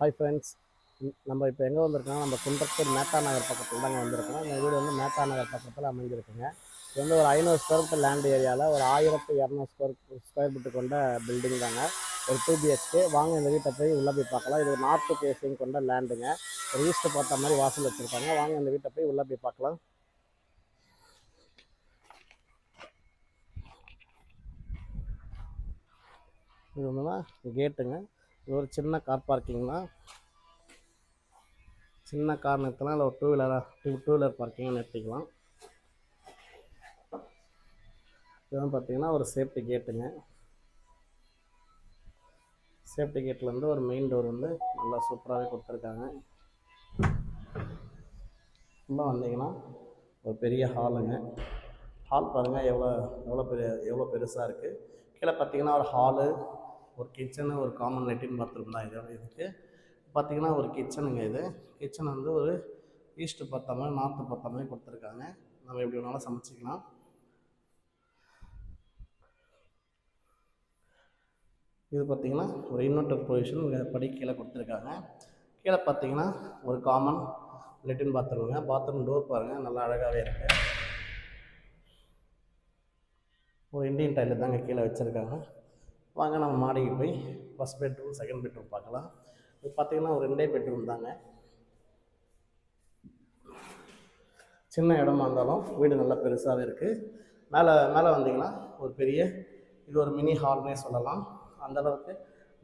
Hi friends நம்ம இப்போ எங்கே வந்திருக்கோம் நம்ம குன்றத்தூர் மேத்தா நகர் பக்கத்தில் தாங்க வந்திருக்கோம். இந்த வீடு வந்து மேத்தா நகர் பக்கத்தில் அமைஞ்சிருக்குங்க. இது வந்து ஒரு ஐநூறு ஸ்கொயர் ஃபீட் லேண்ட் ஏரியாவில் ஒரு ஆயிரத்து இரநூறு ஸ்கொயர் ஸ்கொயர் ஃபீட்டு கொண்ட பில்டிங் தாங்க. ஒரு டூ பிஹெச்கே வாங்க இந்த வீட்டை போய் உள்ளே போய் பார்க்கலாம். இது நார்த்து ஃபேஸிங் கொண்ட லேண்டுங்க ஒரு ஈஸ்ட்டு பார்த்த மாதிரி வாசல் வச்சுருக்காங்க வாங்க இந்த வீட்டை போய் உள்ளே போய் பார்க்கலாம். இது வந்துன்னா கேட்டுங்க இது ஒரு சின்ன கார் பார்க்கிங் தான் சின்ன கார் நிறுத்தலாம் இல்லை ஒரு டூ வீலராக டூ டூ வீலர் பார்க்கிங்காக நிறுத்திக்கலாம். இதெல்லாம் பார்த்தீங்கன்னா ஒரு சேஃப்டி கேட்டுங்க சேஃப்டி கேட்லேருந்து ஒரு மெயின் டோர் வந்து நல்லா சூப்பராகவே கொடுத்துருக்காங்க. உள்ளே வந்தீங்கன்னா ஒரு பெரிய ஹாலுங்க ஹால் பாருங்கள் எவ்வளோ எவ்வளோ பெரிய எவ்வளோ பெருசாக இருக்குது கீழே பார்த்தீங்கன்னா ஒரு ஹாலு ஒரு கிச்சனு ஒரு காமன் லெட்டின் பாத்ரூம் தான் இது. இதுக்கு பார்த்தீங்கன்னா ஒரு கிச்சனுங்க இது. கிச்சன் வந்து ஒரு ஈஸ்ட்டு பத்தாமல் நார்த்து பத்தாமல் கொடுத்துருக்காங்க. நம்ம எப்படி வேணாலும் சமைச்சிக்கலாம். இது பார்த்திங்கன்னா ஒரு இன்வெர்டர் பொசிஷன் படி கீழே கொடுத்துருக்காங்க. கீழே பார்த்தீங்கன்னா ஒரு காமன் லெட்டின் பாத்ரூமுங்க பாத்ரூம் டோர் பாருங்கள் நல்லா அழகாகவே இருக்குது ஒரு இண்டியன் டைலர் தாங்க கீழே வச்சுருக்காங்க. வாங்க நம்ம மாடிக்கு போய் ஃபஸ்ட் பெட்ரூம் செகண்ட் பெட்ரூம் பார்க்கலாம். இது பார்த்தீங்கன்னா ஒரு ரெண்டே பெட்ரூம் தாங்க. சின்ன இடமா இருந்தாலும் வீடு நல்லா பெருசாகவே இருக்குது மேலே மேலே வந்தீங்கன்னா ஒரு பெரிய இது ஒரு மினி ஹால்னே சொல்லலாம். அந்த அளவுக்கு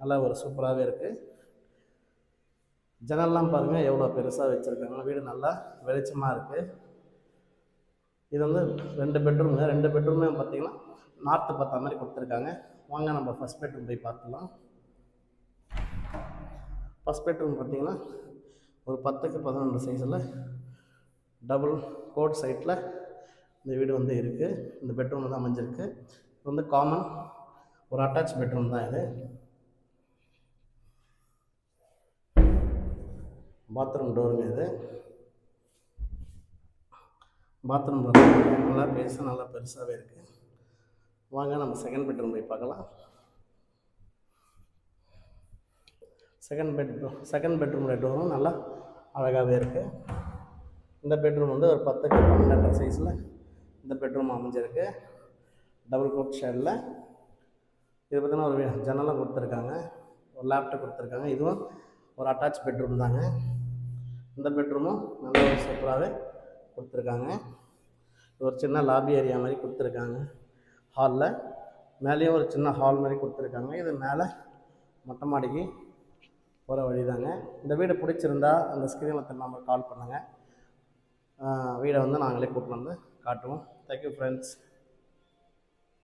நல்லா ஒரு சூப்பராகவே இருக்குது ஜன்னல்லாம் பாருங்கள் எவ்வளோ பெருசாக வச்சுருக்காங்க. வீடு நல்லா வெளிச்சமாக இருக்குது இது வந்து ரெண்டு பெட்ரூமுங்க ரெண்டு பெட்ரூமே பார்த்தீங்கன்னா நார்த்து பார்த்த மாதிரி கொடுத்துருக்காங்க. வாங்க நம்ம ஃபஸ்ட் பெட்ரூம் போய் பார்த்துலாம். ஃபஸ்ட் பெட்ரூம் பார்த்தீங்கன்னா ஒரு பத்துக்கு பதினொன்று சைஸில் டபுள் கோட் சைட்டில் இந்த வீடு வந்து இருக்குது இந்த பெட்ரூம் தான் அமைஞ்சிருக்கு. இது வந்து காமன் ஒரு அட்டாச் பெட்ரூம் தான் இது. பாத்ரூம் டோருங்க இது. பாத்ரூம் நல்லா பெருசாக நல்லா பெருசாகவே இருக்குது வாங்க நம்ம செகண்ட் பெட்ரூம் போய் பார்க்கலாம். செகண்ட் பெட்ரூம் செகண்ட் பெட்ரூமோட டோரும் நல்லா அழகாகவே இருக்குது இந்த பெட்ரூம் வந்து ஒரு பத்துக்கு பன்னெண்டரை சைஸில் இந்த பெட்ரூம் அமைஞ்சிருக்கு. டபுள் கோட் ஷேடில் இது பார்த்தீங்கன்னா ஒரு ஜன்னலும் கொடுத்துருக்காங்க. ஒரு லேப்டாப் கொடுத்துருக்காங்க. இதுவும் ஒரு அட்டாச் பெட்ரூம் தாங்க. இந்த பெட்ரூமும் நல்ல ஒரு சூப்பராகவே கொடுத்துருக்காங்க. ஒரு சின்ன லாபி ஏரியா மாதிரி கொடுத்துருக்காங்க. ஹாலில் மேலேயும் ஒரு சின்ன ஹால் மாதிரி கொடுத்துருக்காங்க. இது மேலே மொட்டை மாடிக்கு போகிற வழி தாங்க இந்த வீடு பிடிச்சிருந்தா அந்த ஸ்க்ரீனில் நம்பர் கால் பண்ணுங்கள் வீடை வந்து நாங்களே கூப்பிட்டு வந்து காட்டுவோம். Thank you friends